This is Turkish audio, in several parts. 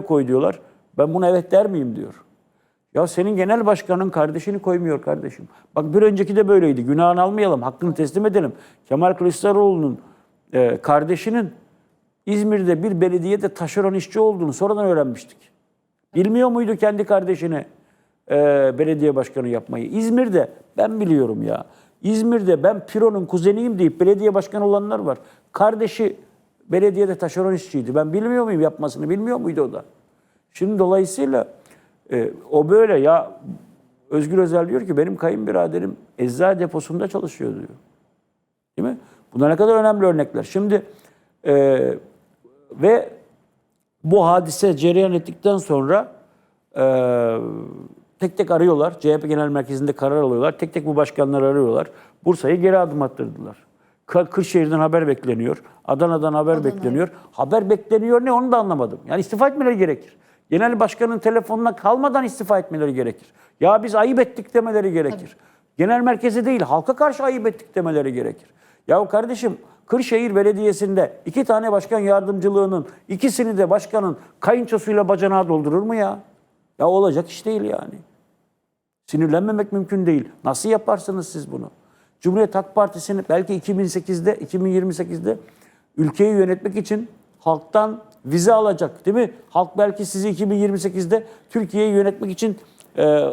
koy diyorlar. Ben buna evet der miyim diyor. Ya senin genel başkanın kardeşini koymuyor kardeşim. Bak bir önceki de böyleydi. Günahını almayalım, hakkını teslim edelim. Kemal Kılıçdaroğlu'nun e, kardeşinin İzmir'de bir belediyede taşeron işçi olduğunu sonradan öğrenmiştik. Bilmiyor muydu kendi kardeşini e, belediye başkanı yapmayı? İzmir'de ben biliyorum ya. İzmir'de ben Piro'nun kuzeniyim deyip belediye başkanı olanlar var. Kardeşi belediyede taşeron işçiydi. Ben bilmiyor muyum yapmasını? Bilmiyor muydu o da? Şimdi dolayısıyla e, o böyle ya Özgür Özel diyor ki benim kayınbiraderim eczacı deposunda çalışıyor diyor. Değil mi? Bunlar ne kadar önemli örnekler. Şimdi e, ve bu hadise cereyan ettikten sonra e, tek tek arıyorlar. CHP Genel Merkezi'nde karar alıyorlar. Tek tek bu başkanları arıyorlar. Bursa'yı geri adım attırdılar. Kır- Kırşehir'den haber bekleniyor. Adana'dan haber bekleniyor. Haber bekleniyor ne onu da anlamadım. Yani istifa etmeleri gerekir. Genel başkanın telefonuna kalmadan istifa etmeleri gerekir. Ya biz ayıp ettik demeleri gerekir. Genel merkeze değil halka karşı ayıp ettik demeleri gerekir. Ya kardeşim Kırşehir Belediyesi'nde iki tane başkan yardımcılığının ikisini de başkanın kayınçosuyla bacanağı doldurur mu ya? Ya olacak iş değil yani. Sinirlenmemek mümkün değil. Nasıl yaparsınız siz bunu? Cumhuriyet Halk Partisi'ni belki 2008'de, 2028'de ülkeyi yönetmek için halktan vize alacak değil mi? Halk belki sizi 2028'de Türkiye'yi yönetmek için e,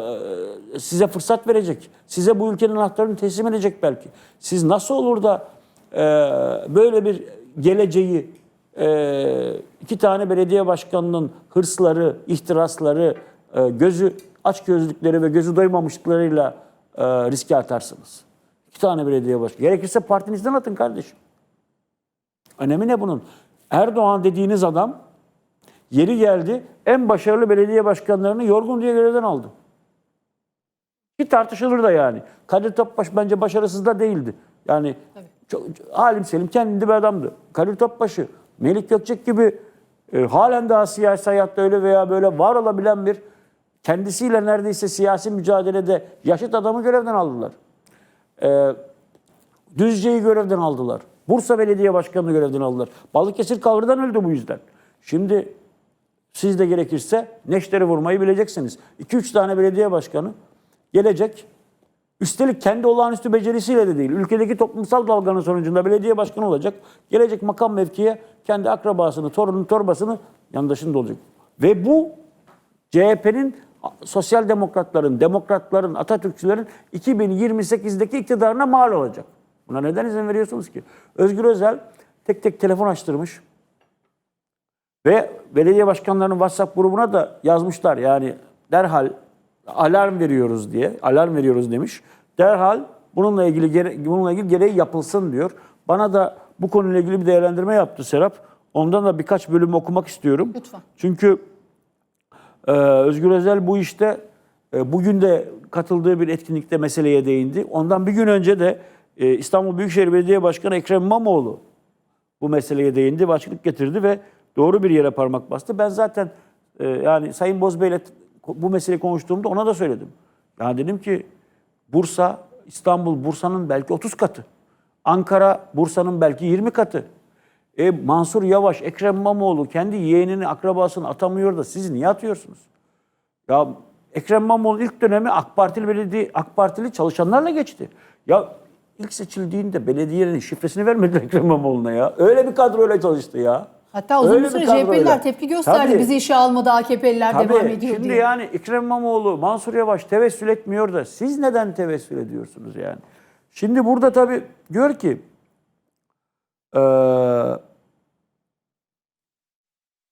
size fırsat verecek. Size bu ülkenin anahtarını teslim edecek belki. Siz nasıl olur da e, böyle bir geleceği e, iki tane belediye başkanının hırsları, ihtirasları, e, gözü aç gözlükleri ve gözü doymamışlıklarıyla e, riske atarsınız. İki tane belediye başkanı. Gerekirse partinizden atın kardeşim. Önemi ne bunun? Erdoğan dediğiniz adam yeri geldi en başarılı belediye başkanlarını yorgun diye görevden aldı. Bir tartışılır da yani. Kadir Topbaş bence başarısız da değildi. Yani çok, Halim Selim kendinde bir adamdı. Kadir Topbaş'ı, Melik Gökçek gibi e, halen daha siyasi hayatta öyle veya böyle var olabilen bir kendisiyle neredeyse siyasi mücadelede yaşıt adamı görevden aldılar. E, Düzce'yi görevden aldılar. Bursa Belediye Başkanı'nı görevden aldılar. Balıkesir kavrudan öldü bu yüzden. Şimdi siz de gerekirse neşteri vurmayı bileceksiniz. 2-3 tane belediye başkanı gelecek. Üstelik kendi olağanüstü becerisiyle de değil. Ülkedeki toplumsal dalganın sonucunda belediye başkanı olacak. Gelecek makam mevkiye kendi akrabasını, torunun torbasını yandaşında olacak. Ve bu CHP'nin sosyal demokratların, demokratların, Atatürkçülerin 2028'deki iktidarına mal olacak. Buna neden izin veriyorsunuz ki? Özgür Özel tek tek telefon açtırmış. Ve belediye başkanlarının WhatsApp grubuna da yazmışlar. Yani derhal alarm veriyoruz diye, alarm veriyoruz demiş. Derhal bununla ilgili gere- bununla ilgili gereği yapılsın diyor. Bana da bu konuyla ilgili bir değerlendirme yaptı Serap. Ondan da birkaç bölüm okumak istiyorum. Lütfen. Çünkü ee, Özgür Özel bu işte e, bugün de katıldığı bir etkinlikte meseleye değindi. Ondan bir gün önce de e, İstanbul Büyükşehir Belediye Başkanı Ekrem İmamoğlu bu meseleye değindi açıklık getirdi ve doğru bir yere parmak bastı. Ben zaten e, yani Sayın Bozbey ile t- bu meseleyi konuştuğumda ona da söyledim. Yani dedim ki Bursa, İstanbul Bursa'nın belki 30 katı. Ankara Bursa'nın belki 20 katı. E, Mansur Yavaş, Ekrem İmamoğlu kendi yeğenini, akrabasını atamıyor da siz niye atıyorsunuz? Ya Ekrem İmamoğlu ilk dönemi AK Partili belediye AK Partili çalışanlarla geçti. Ya ilk seçildiğinde belediyenin şifresini vermediler Ekrem İmamoğlu'na ya. Öyle bir kadroyla çalıştı ya. Hatta uzun Öyle süre. CHP'liler tepki gösterdi. Tabii. Bizi işe almadı AKP'liler Tabii, devam ediyor şimdi diye. yani Ekrem İmamoğlu, Mansur Yavaş tevessül etmiyor da siz neden tevessül ediyorsunuz yani? Şimdi burada tabii diyor ki eee,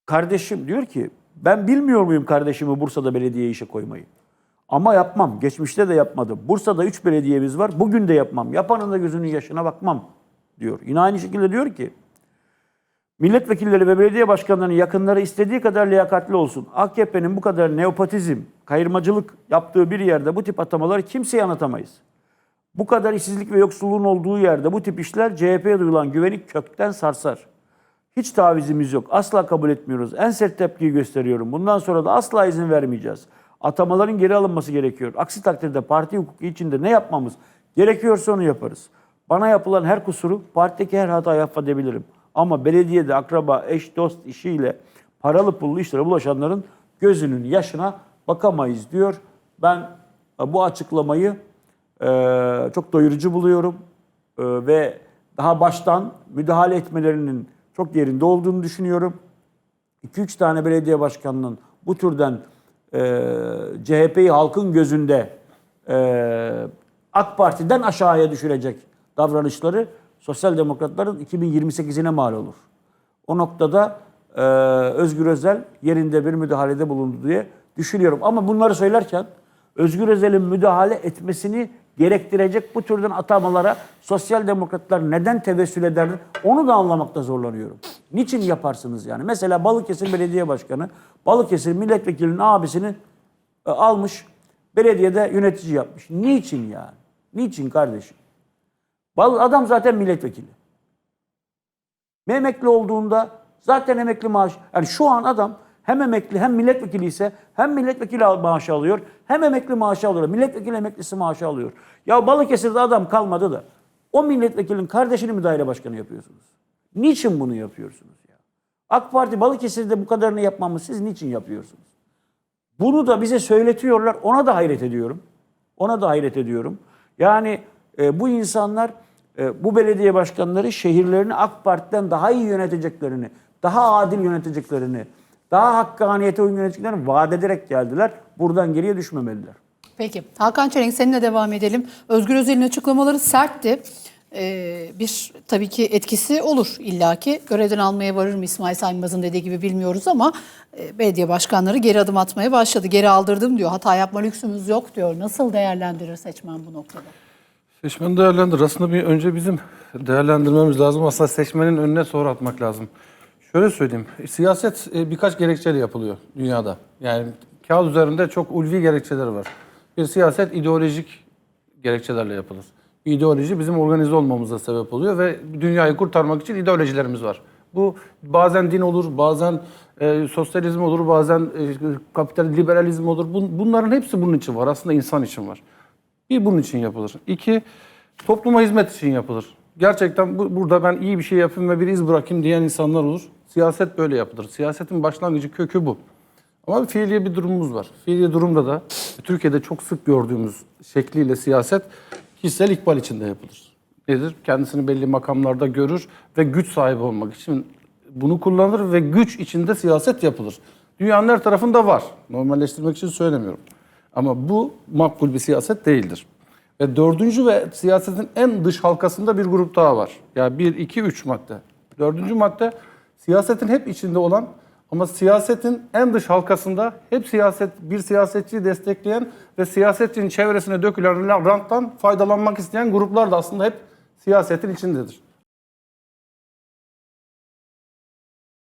kardeşim diyor ki ben bilmiyor muyum kardeşimi Bursa'da belediye işe koymayı? Ama yapmam. Geçmişte de yapmadım. Bursa'da 3 belediyemiz var. Bugün de yapmam. Yapanın da gözünün yaşına bakmam diyor. Yine aynı şekilde diyor ki Milletvekilleri ve belediye başkanlarının yakınları istediği kadar liyakatli olsun. AKP'nin bu kadar neopatizm, kayırmacılık yaptığı bir yerde bu tip atamaları kimseye anlatamayız. Bu kadar işsizlik ve yoksulluğun olduğu yerde bu tip işler CHP'ye duyulan güveni kökten sarsar. Hiç tavizimiz yok. Asla kabul etmiyoruz. En sert tepkiyi gösteriyorum. Bundan sonra da asla izin vermeyeceğiz. Atamaların geri alınması gerekiyor. Aksi takdirde parti hukuku içinde ne yapmamız gerekiyorsa onu yaparız. Bana yapılan her kusuru partideki her hatayı affedebilirim. Ama belediyede akraba, eş, dost işiyle paralı pullu işlere bulaşanların gözünün yaşına bakamayız diyor. Ben bu açıklamayı e, çok doyurucu buluyorum E, ve daha baştan müdahale etmelerinin çok yerinde olduğunu düşünüyorum. 2-3 tane belediye başkanının bu türden e, CHP'yi halkın gözünde e, AK Parti'den aşağıya düşürecek davranışları sosyal demokratların 2028'ine mal olur. O noktada e, Özgür Özel yerinde bir müdahalede bulundu diye düşünüyorum. Ama bunları söylerken Özgür Özel'in müdahale etmesini gerektirecek bu türden atamalara sosyal demokratlar neden tevessül ederler onu da anlamakta zorlanıyorum. Niçin yaparsınız yani? Mesela Balıkesir Belediye Başkanı Balıkesir milletvekilinin abisini e, almış belediyede yönetici yapmış. Niçin yani? Niçin kardeşim? Adam zaten milletvekili. Emekli olduğunda zaten emekli maaş. Yani şu an adam hem emekli hem milletvekili ise hem milletvekili maaşı alıyor hem emekli maaşı alıyor. Milletvekili emeklisi maaşı alıyor. Ya Balıkesir'de adam kalmadı da o milletvekilinin kardeşini mi daire başkanı yapıyorsunuz? Niçin bunu yapıyorsunuz ya? AK Parti Balıkesir'de bu kadarını yapmamı siz niçin yapıyorsunuz? Bunu da bize söyletiyorlar. Ona da hayret ediyorum. Ona da hayret ediyorum. Yani e, bu insanlar, e, bu belediye başkanları şehirlerini AK Parti'den daha iyi yöneteceklerini, daha adil yöneteceklerini, daha hakkaniyete uygun yöneteceklerini vaat ederek geldiler. Buradan geriye düşmemeliler. Peki. Hakan Çelenk seninle devam edelim. Özgür Özel'in açıklamaları sertti. Ee, bir tabii ki etkisi olur illaki. Görevden almaya varır mı İsmail Saymaz'ın dediği gibi bilmiyoruz ama e, belediye başkanları geri adım atmaya başladı. Geri aldırdım diyor. Hata yapma lüksümüz yok diyor. Nasıl değerlendirir seçmen bu noktada? Seçmen değerlendir. Aslında bir önce bizim değerlendirmemiz lazım. Aslında seçmenin önüne soru atmak lazım. Şöyle söyleyeyim. Siyaset e, birkaç gerekçeyle yapılıyor dünyada. Yani kağıt üzerinde çok ulvi gerekçeleri var. Bir siyaset ideolojik gerekçelerle yapılır. İdeoloji bizim organize olmamıza sebep oluyor ve dünyayı kurtarmak için ideolojilerimiz var. Bu bazen din olur, bazen e, sosyalizm olur, bazen e, kapital liberalizm olur. Bun- bunların hepsi bunun için var. Aslında insan için var. Bir bunun için yapılır. İki, topluma hizmet için yapılır. Gerçekten bu, burada ben iyi bir şey yapayım ve bir iz bırakayım diyen insanlar olur. Siyaset böyle yapılır. Siyasetin başlangıcı kökü bu. Ama fiiliye bir durumumuz var. Fiiliye durumda da Türkiye'de çok sık gördüğümüz şekliyle siyaset kişisel ikbal içinde yapılır. Nedir? Kendisini belli makamlarda görür ve güç sahibi olmak için bunu kullanır ve güç içinde siyaset yapılır. Dünyanın her tarafında var. Normalleştirmek için söylemiyorum. Ama bu makbul bir siyaset değildir. Ve dördüncü ve siyasetin en dış halkasında bir grup daha var. Yani bir, iki, üç madde. Dördüncü madde siyasetin hep içinde olan ama siyasetin en dış halkasında hep siyaset bir siyasetçiyi destekleyen ve siyasetçinin çevresine dökülen ranttan faydalanmak isteyen gruplar da aslında hep siyasetin içindedir.